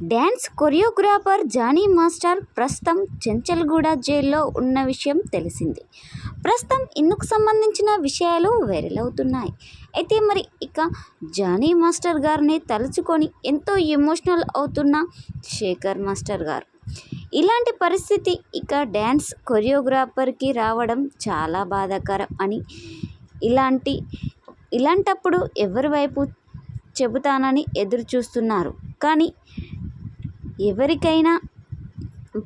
Dance choreographer Johnny master ప్రస్తుతం చెంచల్గూడ జైల్లో ఉన్న విషయం తెలిసింది. ప్రస్తుతం ఇందుకు సంబంధించిన విషయాలు వైరల్ అవుతున్నాయి. అయితే మరి ఇక జానీ మాస్టర్ గారిని తలుచుకొని ఎంతో ఎమోషనల్ అవుతున్న శేఖర్ మాస్టర్ గారు. ఇలాంటి పరిస్థితి ఇక డ్యాన్స్ కొరియోగ్రాఫర్కి రావడం చాలా బాధాకరం అని ఇలాంటి ఇలాంటప్పుడు ఎవరి వైపు చెబుతానని ఎదురు చూస్తున్నారు కానీ ఎవరికైనా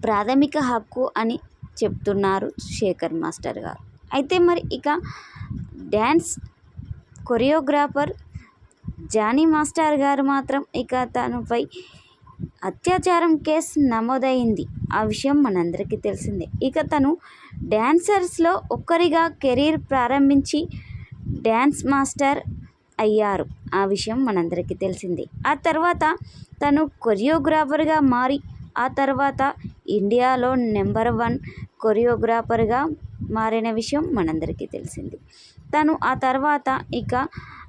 ప్రాథమిక హక్కు అని చెప్తున్నారు శేఖర్ మాస్టర్ గారు. అయితే మరి ఇక డ్యాన్స్ కొరియోగ్రాఫర్ జానీ మాస్టర్ గారు మాత్రం ఇక తనపై అత్యాచారం కేసు నమోదైంది. ఆ విషయం మనందరికీ తెలిసిందే. ఇక తను డ్యాన్సర్స్లో ఒక్కరిగా కెరీర్ ప్రారంభించి డ్యాన్స్ మాస్టర్ అయ్యారు. ఆ విషయం మనందరికీ తెలిసిందే. ఆ తర్వాత తను కొరియోగ్రాఫర్గా మారి ఆ తర్వాత ఇండియాలో నెంబర్ వన్ కొరియోగ్రాఫర్గా మారిన విషయం మనందరికీ తెలిసింది. తను ఆ తర్వాత ఇక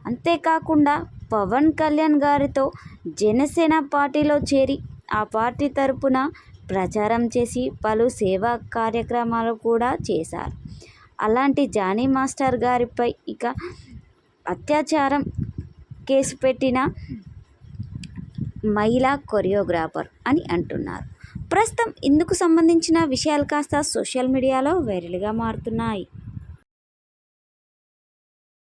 అంతేకాకుండా పవన్ కళ్యాణ్ గారితో జనసేన పార్టీలో చేరి ఆ పార్టీ తరపున ప్రచారం చేసి పలు సేవా కార్యక్రమాలు కూడా చేశారు. అలాంటి జానీ మాస్టర్ గారిపై ఇక అత్యాచారం కేసు పెట్టిన మహిళా కొరియోగ్రాఫర్ అని అంటున్నారు. ప్రస్తుతం ఇందుకు సంబంధించిన విషయాలు కాస్త సోషల్ మీడియాలో వైరల్గా మారుతున్నాయి.